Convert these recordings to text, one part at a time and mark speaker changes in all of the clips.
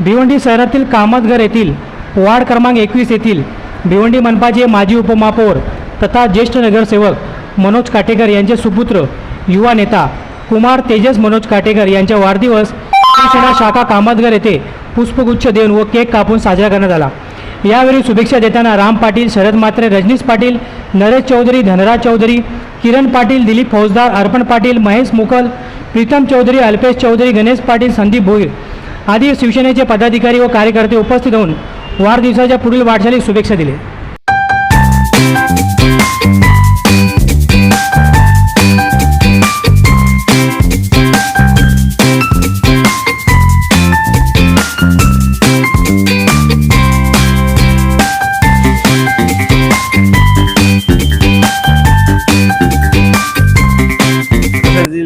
Speaker 1: भिवंडी शहरातील कामतघर येथील वार्ड क्रमांक एकवीस येथील भिवंडी मनपाचे माजी उपमहापौर तथा ज्येष्ठ नगरसेवक मनोज काटेकर यांचे सुपुत्र युवा नेता कुमार तेजस मनोज काटेकर यांचा वाढदिवस शिवसेना शाखा कामतघर येथे पुष्पगुच्छ देऊन व केक कापून साजरा करण्यात आला. यावेळी शुभेच्छा देताना राम पाटील शरद मात्रे रजनीश पाटील नरेश चौधरी धनराज चौधरी किरण पाटील दिलीप फौजदार अर्पण पाटील महेश मुकल प्रीतम चौधरी अल्पेश चौधरी गणेश पाटील संदीप भोईर आदी शिवसेनेचे पदाधिकारी व कार्यकर्ते उपस्थित होऊन वाढदिवसाच्या पुढील वाटचालीस शुभेच्छा दिल्या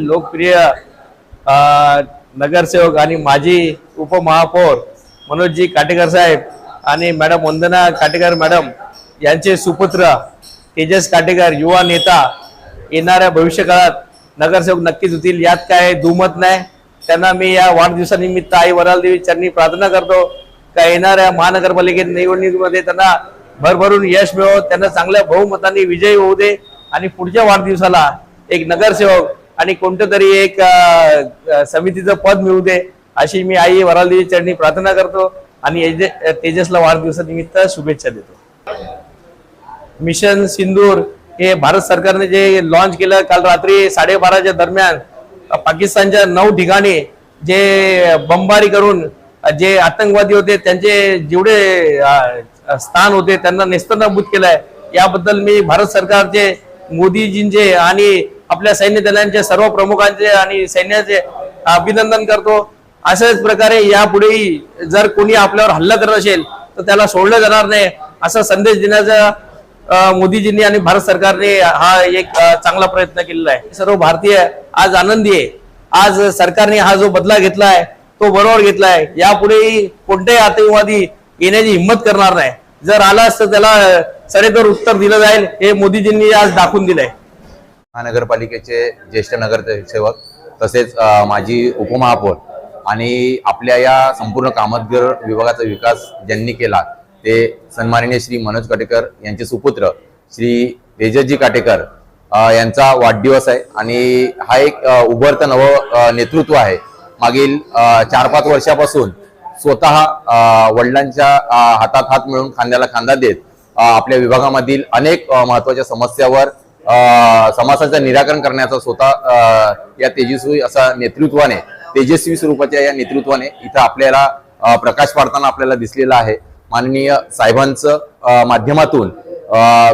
Speaker 2: लोकप्रिय नगरसेवक आणि माजी उपमहापौर मनोजजी काटेकर साहेब आणि मॅडम वंदना काटेकर मॅडम यांचे सुपुत्र तेजस काटेकर युवा नेता येणाऱ्या भविष्यकाळात नगरसेवक नक्कीच होतील. यात काय दुमत नाही. त्यांना मी या वाढदिवसानिमित्त आई वरालदेवी चरणी प्रार्थना करतो. का येणाऱ्या महानगरपालिकेत निवडणुकीमध्ये त्यांना भरभरून यश मिळो. त्यांना चांगल्या बहुमताने विजयी होऊ दे. आणि पुढच्या वाढदिवसाला एक नगरसेवक आणि कोणतं तरी एक समितीचं पद मिळू दे अशी मी आई वरालदेवी चरणी प्रार्थना करतो आणि तेजसला वाढदिवसानिमित्त शुभेच्छा देतो. मिशन सिंदूर हे भारत सरकारने जे लॉन्च केलं काल रात्री साडेबाराच्या दरम्यान पाकिस्तानच्या नऊ ठिकाणी जे बंबारी करून जे आतंकवादी होते त्यांचे जेवढे स्थान होते त्यांना नेस्तनाबूत केलंय. याबद्दल मी भारत सरकारचे मोदीजींचे आणि आपल्या सैन्य दलांच्या सर्व प्रमुखांचे आणि सैन्याचे अभिनंदन करतो. अशाच प्रकारे यापुढेही जर कोणी आपल्यावर हल्ला करत असेल तर त्याला सोडलं जाणार नाही असा संदेश देण्याचा मोदीजींनी आणि भारत सरकारने हा एक चांगला प्रयत्न केलेला आहे. सर्व भारतीय आज आनंदी आहे. आज सरकारने हा जो बदला घेतलाय तो बरोबर घेतलाय. यापुढेही कोणत्याही आतंकवादी येण्याची हिंमत करणार नाही. जर आलास तर त्याला सडेतोड उत्तर दिलं जाईल हे मोदीजींनी आज दाखवून दिलंय.
Speaker 3: महानगरपालिकेचे ज्येष्ठ नगरसेवक तसेच माजी उपमहापौर आणि आपल्या या संपूर्ण कामतगर विभागाचा विकास ज्यांनी केला ते सन्माननीय श्री मनोज काटेकर यांचे सुपुत्र श्री तेजसजी काटेकर यांचा वाढदिवस आहे. आणि हा एक उभरतं नवं नेतृत्व आहे. मागील चार पाच वर्षापासून स्वतः वडिलांच्या हातात हात मिळून खांद्याला खांदा देत आपल्या विभागामधील अनेक महत्त्वाच्या समस्यावर अ, निराकरण करण्याचा स्वतः या तेजस्वी असा नेतृत्वाने तेजस्वी स्वरूपाच्या या नेतृत्वाने इथं आपल्याला प्रकाश पाडताना आपल्याला दिसलेला आहे. माननीय साहेबांचं माध्यमातून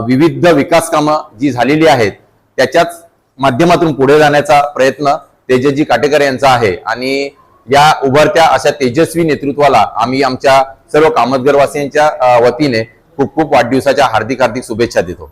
Speaker 3: विविध विकास कामं जी झालेली आहेत त्याच्याच माध्यमातून पुढे जाण्याचा प्रयत्न तेजसजी काटेकर यांचा आहे. आणि या उभरत्या अशा तेजस्वी नेतृत्वाला आम्ही आमच्या सर्व कामतगरवासियांच्या वतीने खूप खूप वाढदिवसाच्या हार्दिक हार्दिक शुभेच्छा देतो.